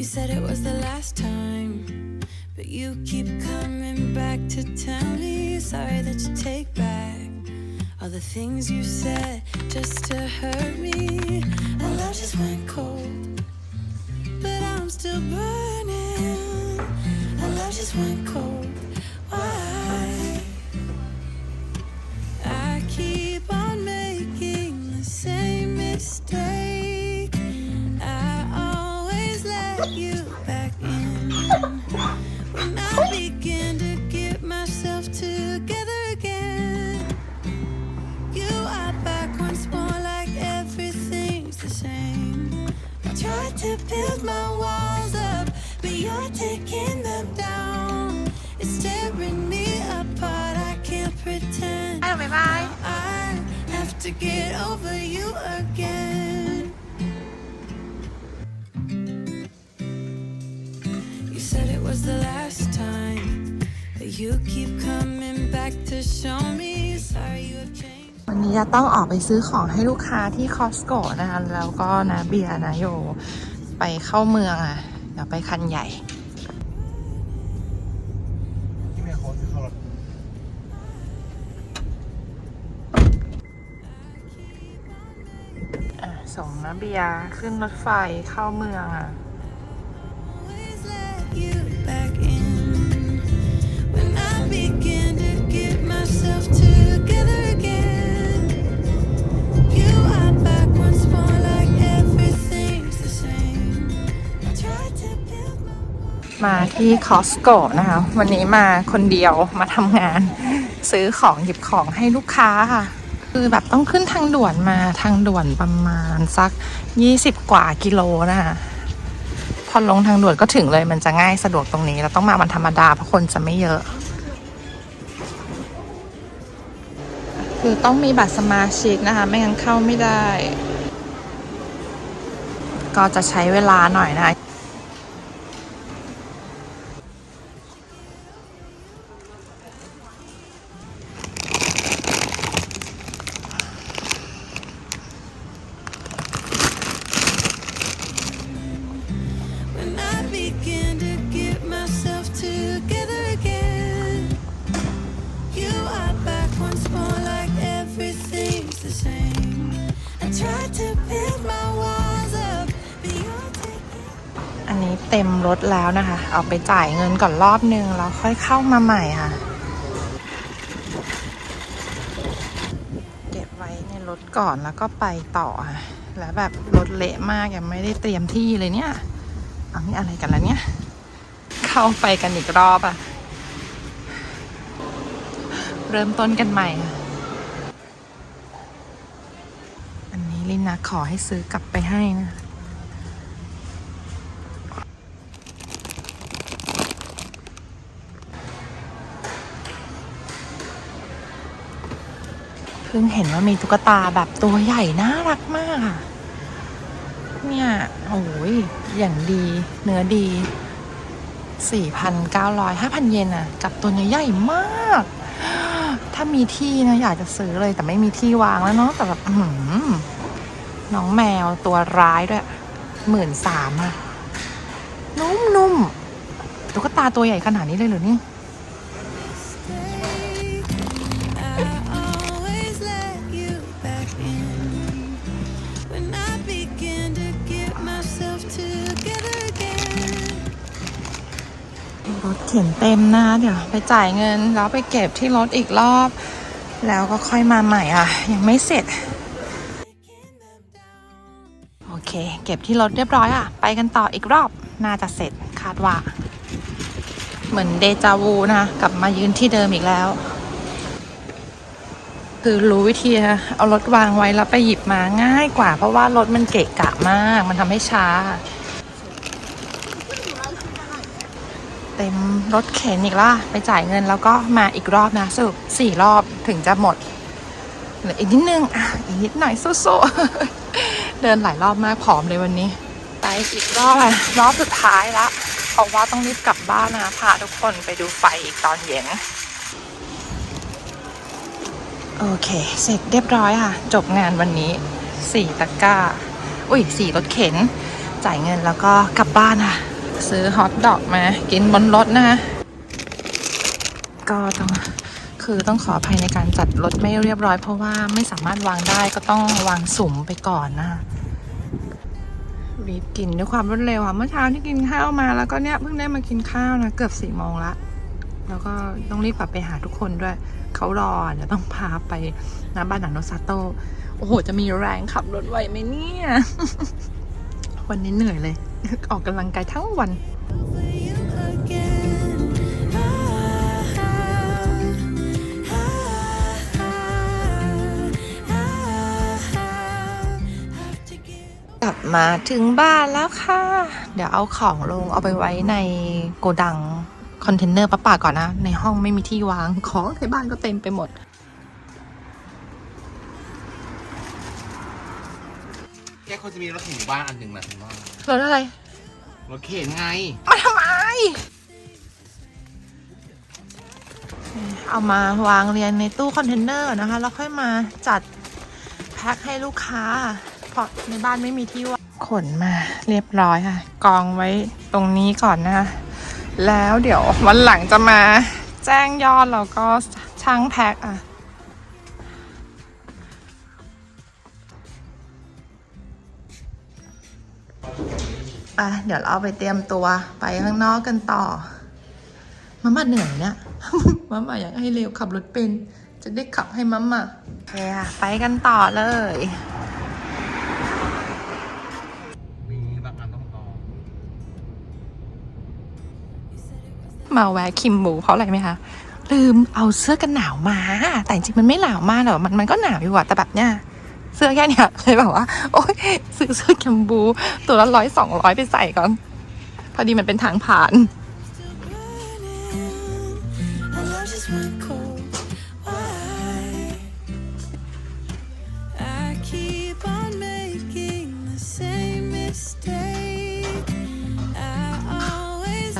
You said it was the last time, but you keep coming back to tell me sorry that you take back all the things you said just to hurt me. Our love just went cold, but I'm still burning. Our love just went cold. Was the last time, but you keep coming back to show me. Sorry you have changed. วันนี้จะต้องออกไปซื้อของให้ลูกค้าที่คอสโกนะคะ แล้วก็นะเบียร์นะโยไปเข้าเมืองอะ เดี๋ยวไปคันใหญ่ที่แม่โค้ดเขาหรอกอะ ส่งนะเบียร์ขึ้นรถไฟเข้าเมืองอะ Always let you มาที่คอสโกนะคะ วันนี้มาคนเดียวมาทำงาน ซื้อของหยิบของให้ลูกค้าค่ะ คือแบบต้องขึ้นทางด่วนมาทางด่วนประมาณสัก 20 กว่ากิโลนะคะพอลงทางด่วนก็ถึงเลยมันจะง่ายสะดวกตรงนี้ เราต้องมาวันธรรมดาเพราะคนจะไม่เยอะ คือต้องมีบัตรสมาชิกนะคะ ไม่งั้นเข้าไม่ได้ ก็จะใช้เวลาหน่อยนะ เต็มรถแล้วนะคะ เอาไปจ่ายเงินก่อนรอบนึงแล้วค่อยเข้ามาใหม่ค่ะ เก็บไว้ในรถก่อนแล้วก็ไปต่อค่ะ แล้วแบบรถเละมากยังไม่ได้เตรียมที่เลยเนี่ย เอานี่อะไรกันแล้วเนี่ย เข้าไปกันอีกรอบอะเริ่มต้นกันใหม่ค่ะอันนี้ลินนะขอให้ซื้อกลับไปให้นะ เพิ่งเห็นว่ามีตุ๊กตาแบบตัวใหญ่น่ารักมากอะเนี่ยโอ้ยอย่างดีเนื้อดี 4,900 5,000 เยนอะกับตัวเนี้ยใหญ่มาก ถ้ามีที่นะอยากจะซื้อเลยแต่ไม่มีที่วางแล้วเนาะแต่แบบน้องแมวตัวร้ายด้วยหมื่นสามอะนุ่มๆตุ๊กตาตัวใหญ่ขนาดนี้เลยหรือนี่ เข็นเต็มนะคะเดี๋ยวไปจ่ายเงินแล้วไปเก็บที่รถอีกรอบ แล้วก็ค่อยมาใหม่อะ ยังไม่เสร็จ โอเค เก็บที่รถเรียบร้อยอะ ไปกันต่ออีกรอบน่าจะเสร็จคาดว่า เหมือนเดจาวูนะคะกลับมายืนที่เดิมอีกแล้ว คือรู้วิธีเอารถวางไว้แล้วไปหยิบมาง่ายกว่า เพราะว่ารถมันเกะกะมาก มันทำให้ช้า เต็มรถเข็นอีกล่ะ ไปจ่ายเงินแล้วก็มาอีกรอบนะสรุปสี่รอบถึงจะหมดเหลืออีกนิดนึงอะอีกนิดหน่อยสู้ๆเดินหลายรอบมากผอมเลยวันนี้ ไปอีกรอบรอบสุดท้ายละเพราะว่าต้องรีบกลับบ้านนะพาทุกคนไปดูไฟอีกตอนเย็นโอเค เสร็จเรียบร้อยค่ะ จบงานวันนี้สี่ตะกร้า อุ้ยสี่รถเข็น จ่ายเงินแล้วก็กลับบ้านค่ะ ซื้อฮอทดอกมากินบนรถนะคะ ก็ต้องคือต้องขออภัยในการจัดรถไม่เรียบร้อย เพราะว่าไม่สามารถวางได้ก็ต้องวางสุ่มไปก่อนนะคะรีบกินด้วยความรวดเร็วค่ะเมื่อเช้าที่กินข้าวมาแล้วก็เนี่ยเพิ่งได้มากินข้าวนะเกือบสี่โมงละแล้วก็ต้องรีบกลับไปหาทุกคนด้วย เขารอเดี๋ยวต้องพาไปนะบ้านหนังโนซาโต โอ้โห จะมีแรงขับรถไหวไหมเนี่ย วันนี้เหนื่อยเลย ออกกำลังกายทั้งวัน กลับมาถึงบ้านแล้วค่ะ เดี๋ยวเอาของลงเอาไปไว้ในโกดังคอนเทนเนอร์ป้าป่าก่อนนะ ในห้องไม่มีที่วางของในบ้านก็เต็มไปหมด แกคนจะมีรถเข็นอยู่บ้านอันหนึ่งนะคุณว่ารถอะไรรถเข็นไง มาทำไม เอามาวางเรียงในตู้คอนเทนเนอร์นะคะ แล้วค่อยมาจัดแพ็คให้ลูกค้า เพราะในบ้านไม่มีที่ว่างขนมาเรียบร้อยค่ะ กองไว้ตรงนี้ก่อนนะคะ แล้วเดี๋ยววันหลังจะมาแจ้งยอดแล้วก็ช่างแพ็คอะ อะเดี๋ยวเราไปเตรียมตัวไปข้างนอกกันต่อมาม่าเหนื่อยเนี่ยมาม่าอยากให้เร็วขับรถเป็น จะได้ขับให้มาม่าโอเคค่ะไปกันต่อเลย มีบางอันต้องรอมาแวะคิมบูเพราะอะไรไหมคะลืมเอาเสื้อกันหนาวมา แต่จริงมันไม่หนาวมากหรอกมันมันก็หนาวอยู่อะแต่แบบเนี้ย เสื้อแค่เนี้ยเลยแบบว่า โอ๊ยซื้อเสื้อคิมบู ตัวละร้อยสองร้อยไปใส่ก่อน พอดีมันเป็นทางผ่าน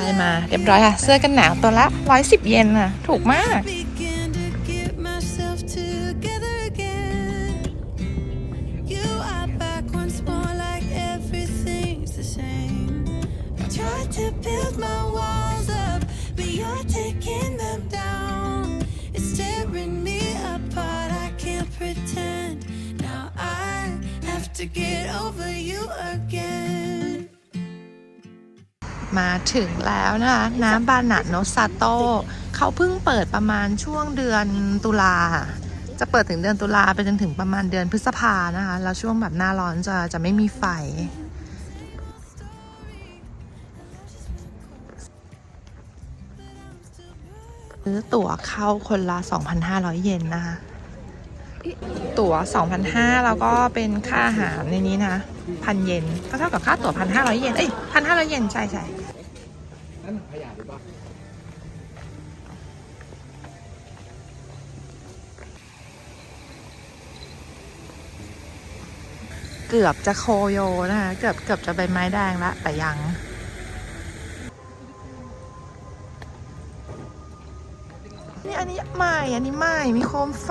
ได้มา เรียบร้อยค่ะ เสื้อกันหนาวตัวละร้อยสิบเยนอะถูกมาก ถึงแล้วนะคะน้ำบานาโนซาโต้เขาเพิ่งเปิดประมาณช่วงเดือนตุลาจะเปิดถึงเดือนตุลาไปจนถึงประมาณเดือนพฤษภานะคะ แล้วช่วงแบบหน้าร้อนจะจะไม่มีไฟ ซื้อตั๋วเข้าคนละ 2,500 เยนนะคะ ตั๋ว 2,500 แล้วก็เป็นค่าอาหารในนี้นะ พันเยน ก็เท่ากับค่าตั๋ว 1,500 เยน เอ้ย 1,500 เยน ใช่ใช่ นั่นขยะหรือเปล่าเกือบจะโคโยนะคะ เกือบเกือบจะใบไม้แดงละแต่ยัง นี่อันนี้ใหม่ อันนี้ใหม่ มีโคมไฟ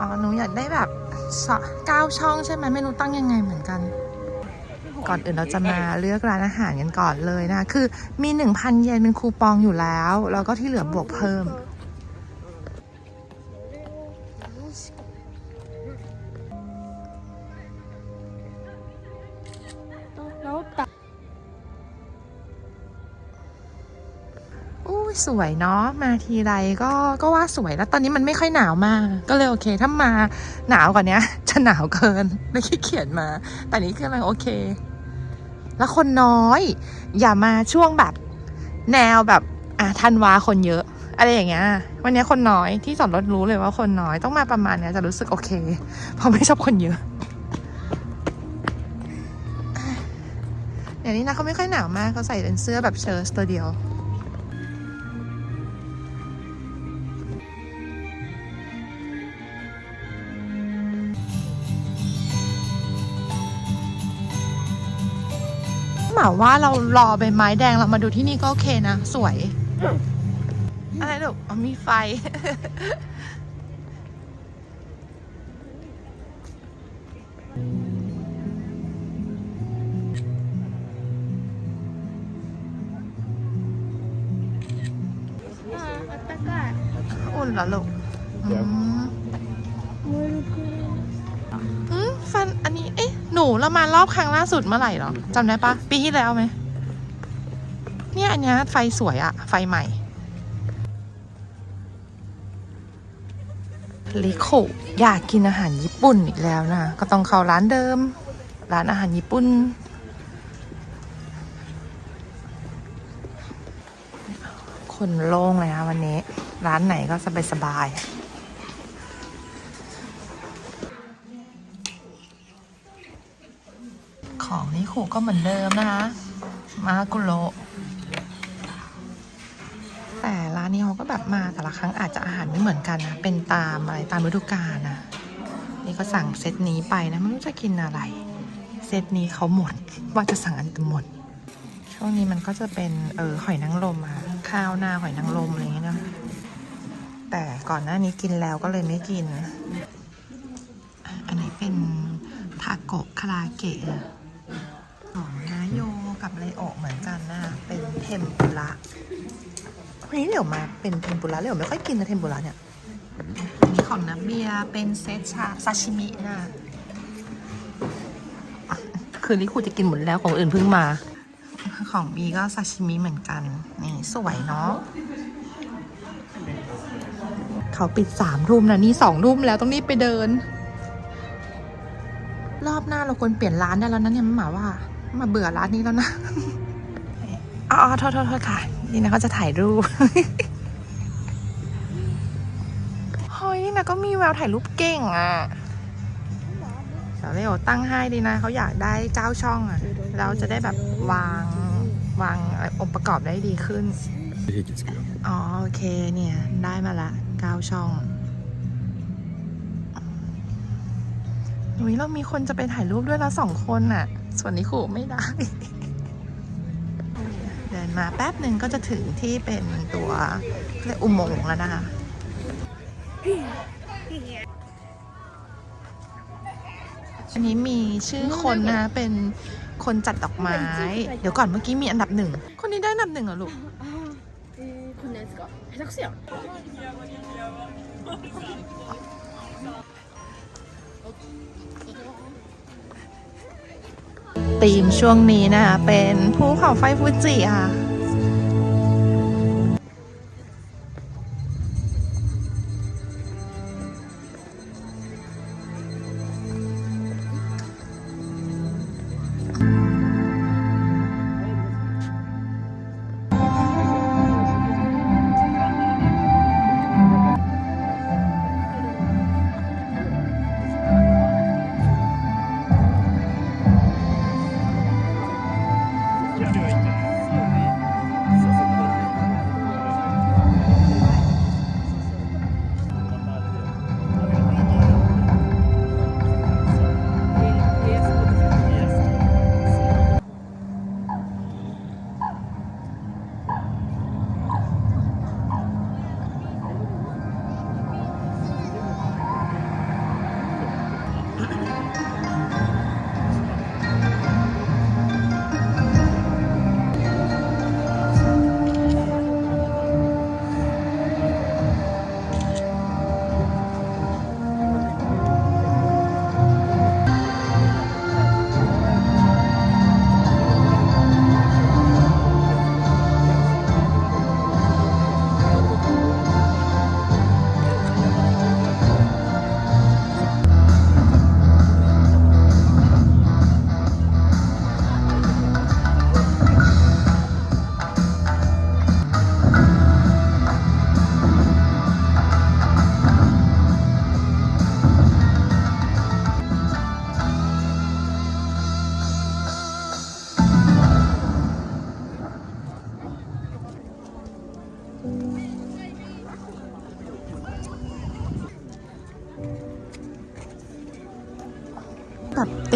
อ๋อหนูอยากได้แบบ เก้าช่องใช่ไหมไม่รู้ตั้งยังไงเหมือนกัน ก่อนอื่นเราจะมาเลือกร้านอาหารกันก่อนเลยนะคะคือมี 1,000 เยนเป็นคูปองอยู่แล้ว แล้วก็ที่เหลือบวกเพิ่ม สวยเนาะมาทีไรก็ก็ว่าสวยแล้วตอนนี้มันไม่ค่อยหนาวมาก ก็เลยโอเค ถ้ามาหนาวกว่านี้จะหนาวเกินไม่ขี้เขียนมา แต่นี้คือกำลังโอเค แล้วคนน้อย อย่ามาช่วงแบบแนวแบบอะธันวาคนเยอะ อะไรอย่างเงี้ยวันนี้คนน้อยที่จอดรถรู้เลยว่าคนน้อยต้องมาประมาณเนี้ยจะรู้สึกโอเค เพราะไม่ชอบคนเยอะเดี๋ยวนี้นะเขาไม่ค่อยหนาวมากเขาใส่เป็นเสื้อแบบเชิ้ตตัวเดียว มาว่าเรารอใบไม้แดงเรามาดูที่นี่ก็โอเคนะ สวย อะไรลูกมีไฟ อุ่นเหรอลูกอืม หนูเรามารอบครั้งล่าสุดเมื่อไหร่เหรอจำได้ปะปีที่แล้วไหมเนี่ยอันเนี้ยไฟสวยอะไฟใหม่ลิโคอยากกินอาหารญี่ปุ่นอีกแล้วนะ ก็ต้องเข้าร้านเดิม ร้านอาหารญี่ปุ่น คนโล่งเลยนะวันนี้ ร้านไหนก็สบายสบายูก็เหมือนเดิมนะคะ มากุโรแต่ร้านนี้เขาก็แบบมาแต่ละครั้งอาจจะอาหารไม่เหมือนกันนะ เป็นตามอะไรตามฤดูกาลนะ นี่ก็สั่งเซตนี้ไปนะไม่รู้จะกินอะไร เซตนี้เขาหมดว่าจะสั่งอันหมด ช่วงนี้มันก็จะเป็นเออหอยนางรมอะข้าวหน้าหอยนางรมอะไรอย่างเงี้ยนะแต่ก่อนหน้านี้กินแล้วก็เลยไม่กิน อันนี้เป็นทาโกะคาราเกะ ของนาโยกับเลโอะเหมือนกันนะเป็นเทมปุระวันนี้เดี๋ยวมาเป็นเทมปุระเดี๋ยวไม่ค่อยกินนะเทมปุระเนี่ยอันนี้ของน้ำเบียร์เป็นเซตชาซาชิมินะคืนนี้ครูจะกินหมดแล้วของอื่นเพิ่งมา ของบีก็ซาชิมิเหมือนกัน นี่สวยเนาะเขาปิดสามทุ่มนะนี่สองทุ่มแล้วต้องรีบไปเดิน รอบหน้าเราควรเปลี่ยนร้านได้แล้วนะเนี่ยหมาว่า มาเบื่อร้านนี้แล้วนะอ๋อโทษโทษค่ะ นี่นะเขาจะถ่ายรูปเฮ้ยนี่นะก็มีแววถ่ายรูปเก่งอะเดี๋ยวเร็วตั้งให้ดีนะ เขาอยากได้เจ้าช่องอะ เราจะได้แบบวางวางองค์ประกอบได้ดีขึ้น อ๋อ โอเคเนี่ย ได้มาละเก้าช่อง อุ้ยเรามีคนจะไปถ่ายรูปด้วยแล้วสองคนน่ะ ส่วนนี้ขู่ไม่ได้ เดินมาแป๊บหนึ่งก็จะถึงที่เป็นตัวเรอุโมงค์แล้วนะคะอันนี้มีชื่อคนนะเป็นคนจัดดอกไม้ เดี๋ยวก่อนเมื่อกี้มีอันดับหนึ่ง คนนี้ได้อันดับหนึ่งเหรอลูกคนนั้ก็ทักเสี่ยว ธีมช่วงนี้นะคะเป็นภูเขาไฟฟูจิค่ะ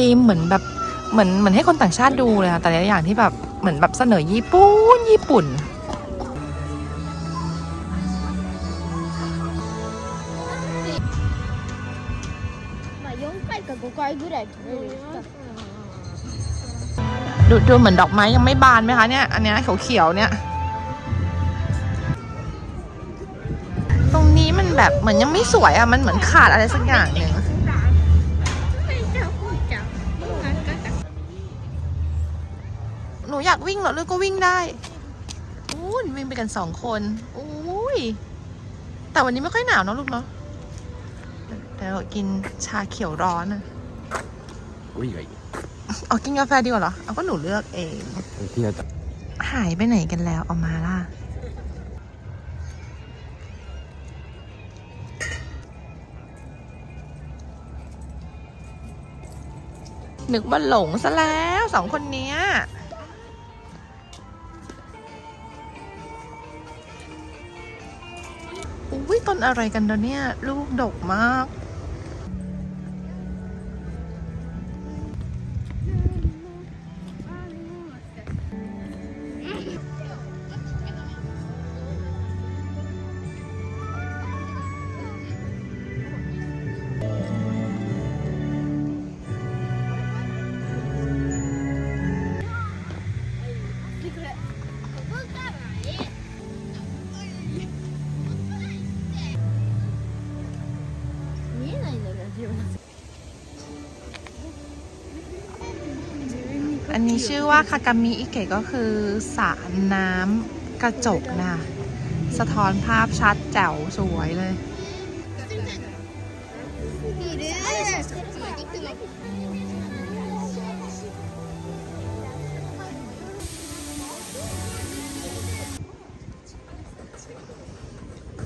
ีมเหมือนแบบเหมือนเหมือนให้คนต่างชาติดูเลยค่ะแต่ละอย่างที่แบบเหมือนแบบเสนอญี่ปุ่นญี่ปุ่น ดูดูเหมือนดอกไม้ยังไม่บานไหมคะเนี่ย อันเนี้ยเขียวเขียวเนี่ย ตรงนี้มันแบบเหมือนยังไม่สวยอะมันเหมือนขาดอะไรสักอย่างหนึ่ง อยากวิ่งเหรอลูกก็วิ่งได้อู้นวิ่งไปกันสองคนอุ้ยแต่วันนี้ไม่ค่อยหนาวเนอะลูกเนาะเดี๋ยวกินชาเขียวร้อนอะอุ้ยไอ้เอากินกาแฟดีกว่าเหรอเอาก็หนูเลือกเองที่เราจะหายไปไหนกันแล้วเอามาล่ะนึกว่าหลงซะแล้วสองคนเนี้ย นอะไรกันตอนเนี้ยลูกดกมาก นี้ชื่อว่าคากามิอิเกะก็คือสระน้ำกระจกนะสะท้อนภาพชัดแจ๋วสวยเลย「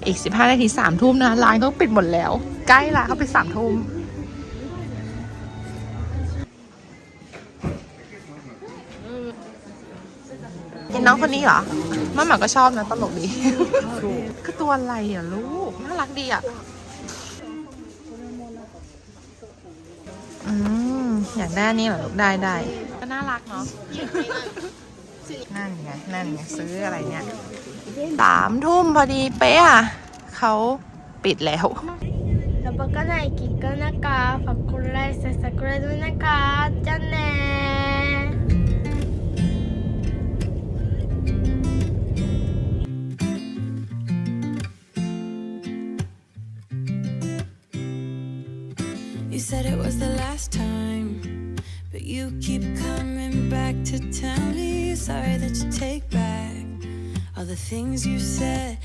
อีก 15 นาทีสามทุ่มนะ ร้านก็ปิดหมดแล้ว ใกล้ละเขาไปสามทุ่ม คนนี้เหรอมาหมาก็ชอบนะตลกดี คือตัวอะไรอ่ะลูก น่ารักดีอ่ะ อืม อยากได้อันนี่เหรอลูกได้ได้ก็น่ารักเนาะ นั่นไง นั่นไง ซื้ออะไรเนี่ย สามทุ่มพอดีเป๊ะอ่ะเขาปิดแล้ว ラバカナイキッカナカファコライスサクラドナカじゃあねー Last time, but you keep coming back to tell me sorry that you take back all the things you said.